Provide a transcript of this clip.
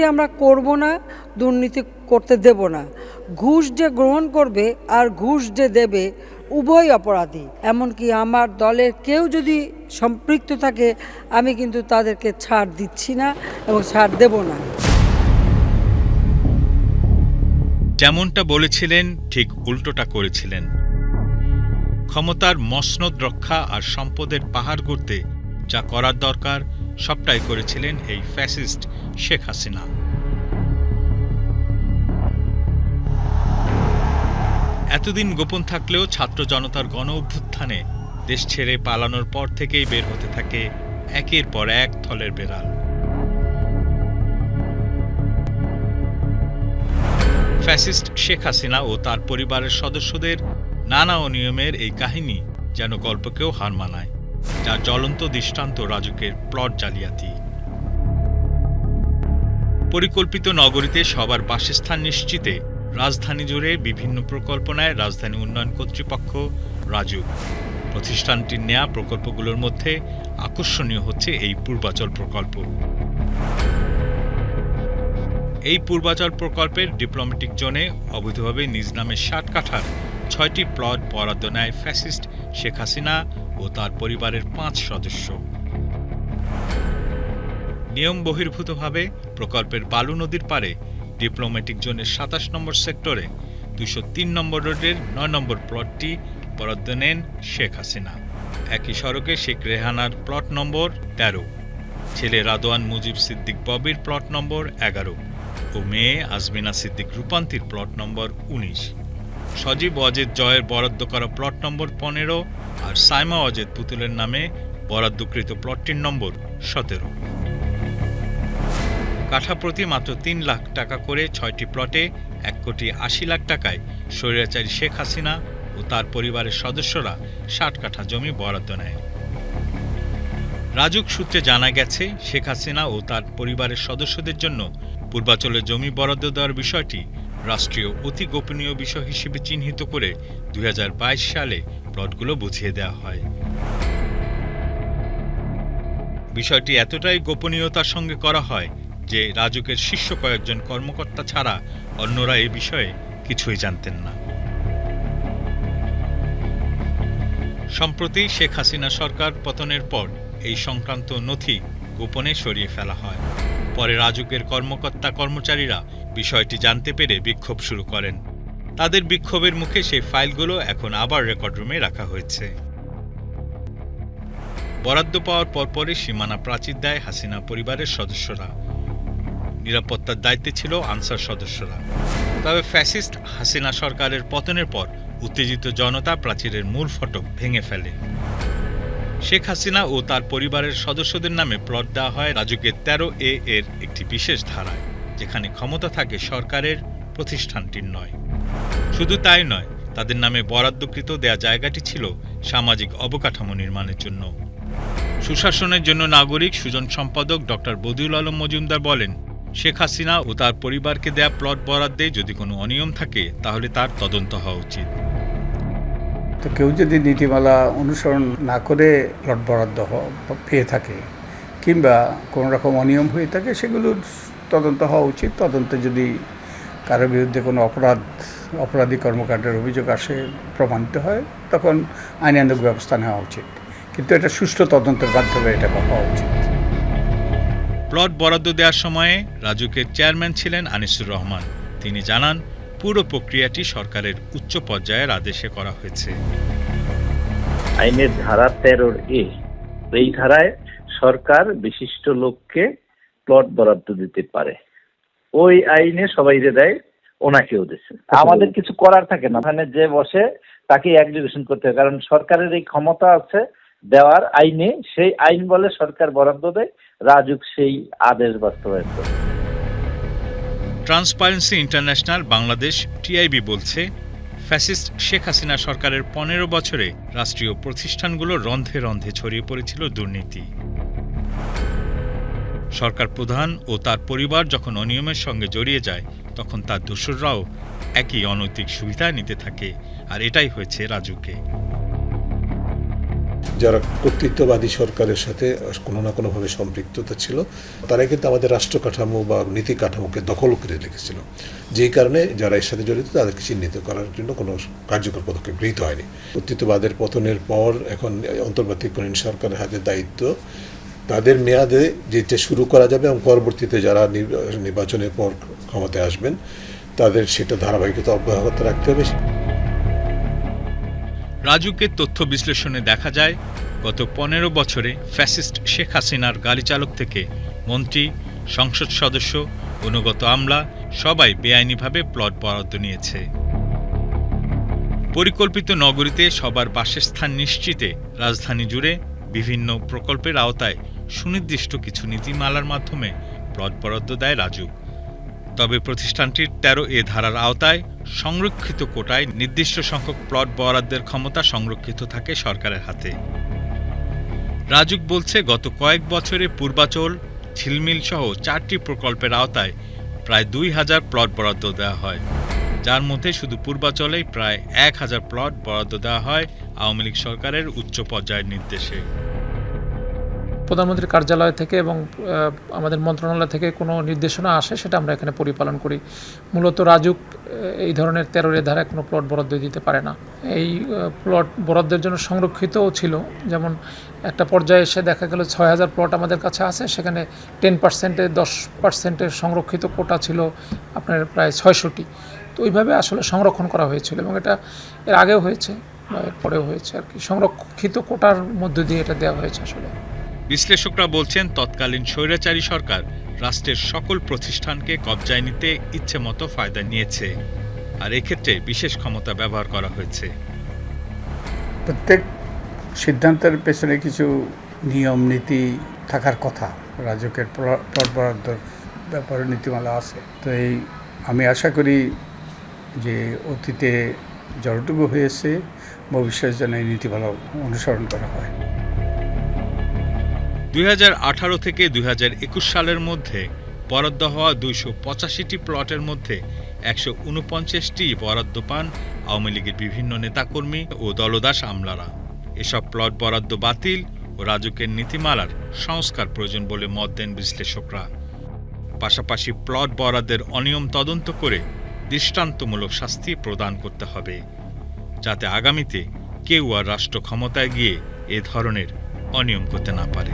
দুর্নীতি আমরা করব না, দুর্নীতি করতে দেব না। ঘুষ যে গ্রহণ করবে আর ঘুষ যে দেবে উভয় অপরাধী। এমনকি আমার দলের কেউ যদি সম্পৃক্ত থাকে, আমি কিন্তু তাদেরকে ছাড় দিচ্ছি না এবং ছাড় দেব না। যেমনটা বলেছিলেন, ঠিক উল্টোটা করেছিলেন। ক্ষমতার মসনদ রক্ষা আর সম্পদের পাহাড় করতে যা করার দরকার সবটাই করেছিলেন এই ফ্যাসিস্ট শেখ হাসিনা। এতদিন গোপন থাকলেও ছাত্র জনতার গণ অভ্যুত্থানে দেশ ছেড়ে পালানোর পর থেকেই বের হতে থাকে একের পর এক থলের বেড়াল। ফ্যাসিস্ট শেখ হাসিনা ও তার পরিবারের সদস্যদের নানা অনিয়মের এই কাহিনী যেন গল্পকেও হার মানায়। যার জ্বলন্ত দৃষ্টান্ত রাজুকের প্লট জালিয়াতি। পরিকল্পিত নগরীতে সবার বাসস্থান নিশ্চিতে রাজধানী জুড়ে বিভিন্ন প্রকল্প নেয় রাজধানী উন্নয়ন কর্তৃপক্ষ রাজুক। প্রতিষ্ঠানটির নেয়া প্রকল্পগুলোর মধ্যে আকর্ষণীয় হচ্ছে এই পূর্বাচল প্রকল্প। এই পূর্বাচল প্রকল্পের ডিপ্লোম্যাটিক জোনে অবৈধভাবে নিজ নামে ষাট কাঠার ছয়টি প্লট বরাদ্দ নেয় ফ্যাসিস্ট শেখ হাসিনা ও তার পরিবারের পাঁচ সদস্য। নিয়ম বহির্ভূতভাবে প্রকল্পের বালু নদীর পারে ডিপ্লোম্যাটিক জোনের সাতাশ নম্বর সেক্টরে দুশো তিন নম্বর রোডের নয় নম্বর প্লটটি বরাদ্দ নেন শেখ হাসিনা। একই সড়কে শেখ রেহানার প্লট নম্বর তেরো, ছেলে রাদোয়ান মুজিব সিদ্দিক ববির প্লট নম্বর এগারো ও মেয়ে আজমিনা সিদ্দিক রূপান্তির প্লট নম্বর উনিশ। সজীব অজেদ জয়ের বরাদ্দ করা প্লট নম্বর পনেরো আর সাইমা অজেদ পুতুলের নামে বরাদ্দকৃত প্লটটির নম্বর সতেরো। কাঠাপ্রতি মাত্র তিন লাখ টাকা করে ছয়টি প্লটে এক কোটি আশি লাখ টাকায় স্বৈরাচারী শেখ হাসিনা ও তার পরিবারের সদস্যরা ষাট কাঠা জমি বরাদ্দ নেয়। রাজুক সূত্রে জানা গেছে, শেখ হাসিনা ও তার পরিবারের সদস্যদের জন্য পূর্বাচলে জমি বরাদ্দ দেওয়ার বিষয়টি রাষ্ট্রীয় অতি গোপনীয় বিষয় হিসেবে চিহ্নিত করে দুই হাজার বাইশ সালে প্লটগুলো বুঝিয়ে দেওয়া হয়। বিষয়টি এতটাই গোপনীয়তার সঙ্গে করা হয় যে রাজুকের শীর্ষ কয়েকজন কর্মকর্তা ছাড়া অন্যরা এ বিষয়ে কিছুই জানতেন না। সম্প্রতি শেখ হাসিনা সরকার পতনের পর এই সংক্রান্ত নথি গোপনে সরিয়ে ফেলা হয়। পরে রাজুকের কর্মকর্তা কর্মচারীরা বিষয়টি জানতে পেরে বিক্ষোভ শুরু করেন। তাদের বিক্ষোভের মুখে সেই ফাইলগুলো এখন আবার রেকর্ড রুমে রাখা হয়েছে। বরাদ্দ পাওয়ার পরপরই সীমানা প্রাচীর দেয় হাসিনা পরিবারের সদস্যরা। নিরাপত্তার দায়িত্বে ছিল আনসার সদস্যরা। তবে ফ্যাসিস্ট হাসিনা সরকারের পতনের পর উত্তেজিত জনতা প্রাচীরের মূল ফটক ভেঙে ফেলে। শেখ হাসিনা ও তার পরিবারের সদস্যদের নামে প্লট দেওয়া হয় রাজুকের তেরো এ এর একটি বিশেষ ধারায়, যেখানে ক্ষমতা থাকে সরকারের প্রতিষ্ঠানটির নয়। শুধু তাই নয়, তাদের নামে বরাদ্দকৃত দেয়া জায়গাটি ছিল সামাজিক অবকাঠামো নির্মাণের জন্য। সুশাসনের জন্য নাগরিক সুজন সম্পাদক ডক্টর বদিউল আলম মজুমদার বলেন, শেখ হাসিনা ও তার পরিবারকে দেয়া প্লট বরাদ্দে যদি কোনো অনিয়ম থাকে, তাহলে তার তদন্ত হওয়া উচিত। তো কেউ যদি নীতিমালা অনুসরণ না করে প্লট বরাদ্দ পেয়ে থাকে, কিংবা কোনো রকম অনিয়ম হয়ে থাকে সেগুলোর তদন্ত হওয়া উচিত। তদন্তে যদি কারও বিরুদ্ধে কোনো অপরাধ, অপরাধী কর্মকাণ্ডের অভিযোগ আসে, প্রমাণিত হয়, তখন আইনানুগ ব্যবস্থা নেওয়া উচিত। কিন্তু এটা সুষ্ঠু তদন্তের মাধ্যমে এটা হওয়া উচিত। প্লট বরাদ্দ দেওয়ার সময়ে রাজুকের চেয়ারম্যান ছিলেন আনিসুর রহমান। তিনি জানান পুরো প্রক্রিয়াটি সরকারের উচ্চ পর্যায়ের আদেশে করা হয়েছে। আইনের ধারা তেরোর এ এই ধারায় সরকার বিশিষ্ট লোককে প্লট বরাদ্দ দিতে পারে। ওই আইনে সবাই যে দেয় ওনাকেও দিচ্ছে। আমাদের কিছু করার থাকে না। ওখানে যে বসে তাকে এক্সিকিউশন করতে হয়। কারণ সরকারের এই ক্ষমতা আছে দেওয়ার আইনে সেই আইন বলে সরকার বরাদ্দ দেয়। রাজুক সেই আদেশ বাস্তবায়ন করে। ট্রান্সপারেন্সি ইন্টারন্যাশনাল বাংলাদেশ টিআইবি বলছে, ফ্যাসিস্ট শেখ হাসিনা সরকারের পনেরো বছরে রাষ্ট্রীয় প্রতিষ্ঠানগুলো রন্ধে রন্ধে ছড়িয়ে পড়েছিল দুর্নীতি। সরকার প্রধান ও তার পরিবার যখন অনিয়মের সঙ্গে জড়িয়ে যায়, তখন তার দোসররাও একই অনৈতিক সুবিধা নিতে থাকে, আর এটাই হয়েছে রাজুকে। যারা কর্তৃত্ববাদী সরকারের সাথে কোনো না কোনোভাবে সম্পৃক্ততা ছিল তারা কিন্তু আমাদের রাষ্ট্র কাঠামো বা নীতি কাঠামোকে দখল করে রেখেছিল। যেই কারণে যারা এর সাথে জড়িত, তাদেরকে চিহ্নিত করার জন্য কোনো কার্যকর পদক্ষেপ গৃহীত হয়নি। কর্তৃত্ববাদের পতনের পর এখন অন্তর্বর্তীকালীন সরকারের হাতে দায়িত্ব। তাদের মেয়াদে যেটা শুরু করা যাবে এবং পরবর্তীতে যারা নির্বা- নির্বাচনের পর ক্ষমতায় আসবেন, তাদের সেটা ধারাবাহিকতা অব্যাহত রাখতে হবে। রাজুকের তথ্য বিশ্লেষণে দেখা যায়, গত পনেরো বছরে ফ্যাসিস্ট শেখ হাসিনার গাড়ি চালক থেকে মন্ত্রী, সংসদ সদস্য অনুগত আমলা সবাই বেআইনিভাবে প্লট বরাদ্দ নিয়েছে। পরিকল্পিত নগরীতে সবার বাসস্থান নিশ্চিতে রাজধানী জুড়ে বিভিন্ন প্রকল্পের আওতায় সুনির্দিষ্ট কিছু নীতিমালার মাধ্যমে প্লট বরাদ্দ দেয় রাজুক তবে প্রতিষ্ঠানটির তেরো এ ধারার আওতায় সংরক্ষিত কোটায় নির্দিষ্ট সংখ্যক প্লট বরাদ্দের ক্ষমতা সংরক্ষিত থাকে সরকারের হাতে। রাজুক বলছে, গত কয়েক বছরে পূর্বাচল, ঝিলমিল সহ চারটি প্রকল্পের আওতায় প্রায় দুই হাজার প্লট বরাদ্দ দেওয়া হয়। যার মধ্যে শুধু পূর্বাচলেই প্রায় এক হাজার প্লট বরাদ্দ দেওয়া হয় আওয়ামী লীগ সরকারের উচ্চ পর্যায়ের নির্দেশে। প্রধানমন্ত্রীর কার্যালয় থেকে এবং আমাদের মন্ত্রণালয় থেকে কোনো নির্দেশনা আসে, সেটা আমরা এখানে পরিপালন করি। মূলত রাজুক এই ধরনের তেরোরের ধারায় কোনো প্লট বরাদ্দ দিতে পারে না। এই প্লট বরাদ্দের জন্য সংরক্ষিতও ছিল। যেমন একটা পর্যায়ে এসে দেখা গেল ছয় হাজার প্লট আমাদের কাছে আছে, সেখানে টেন পার্সেন্টে দশ পার্সেন্টের সংরক্ষিত কোটা ছিল আপনার প্রায় ছয়শোটি। তো ওইভাবে আসলে সংরক্ষণ করা হয়েছিল এবং এটা এর আগেও হয়েছে বা এর পরেও হয়েছে আর কি। সংরক্ষিত কোটার মধ্য দিয়ে এটা দেওয়া হয়েছে আসলে। বিশ্লেষকরা বলছেন, তৎকালীন স্বৈরাচারী সরকার রাষ্ট্রের সকল প্রতিষ্ঠানকে কবজায় নিতে ইচ্ছে মতো ফায়দা নিয়েছে। আর এক্ষেত্রে বিশেষ ক্ষমতা ব্যবহার করা হয়েছে। প্রত্যেক সিদ্ধান্তের পেছনে কিছু নিয়ম, নীতি থাকার কথা। রাজকের বরাদ্দর ব্যাপারে নীতিমালা আছে। তো এই আমি আশা করি যে অতীতে যতটুকু হয়েছে, ভবিষ্যতে যেন এই নীতিমালা অনুসরণ করা হয়। দুই হাজার আঠারো থেকে দুই হাজার একুশ সালের মধ্যে বরাদ্দ হওয়া দুইশো পঁচাশিটি প্লটের মধ্যে একশো উনপঞ্চাশটি বরাদ্দ পান আওয়ামী লীগের বিভিন্ন নেতাকর্মী ও দলদাস আমলারা। এসব প্লট বরাদ্দ বাতিল ও রাজুকের নীতিমালার সংস্কার প্রয়োজন বলে মত দেন বিশ্লেষকরা। পাশাপাশি প্লট বরাদ্দের অনিয়ম তদন্ত করে দৃষ্টান্তমূলক শাস্তি প্রদান করতে হবে, যাতে আগামীতে কেউ আর রাষ্ট্র ক্ষমতায় গিয়ে এ ধরনের অনিয়ম করতে না পারে।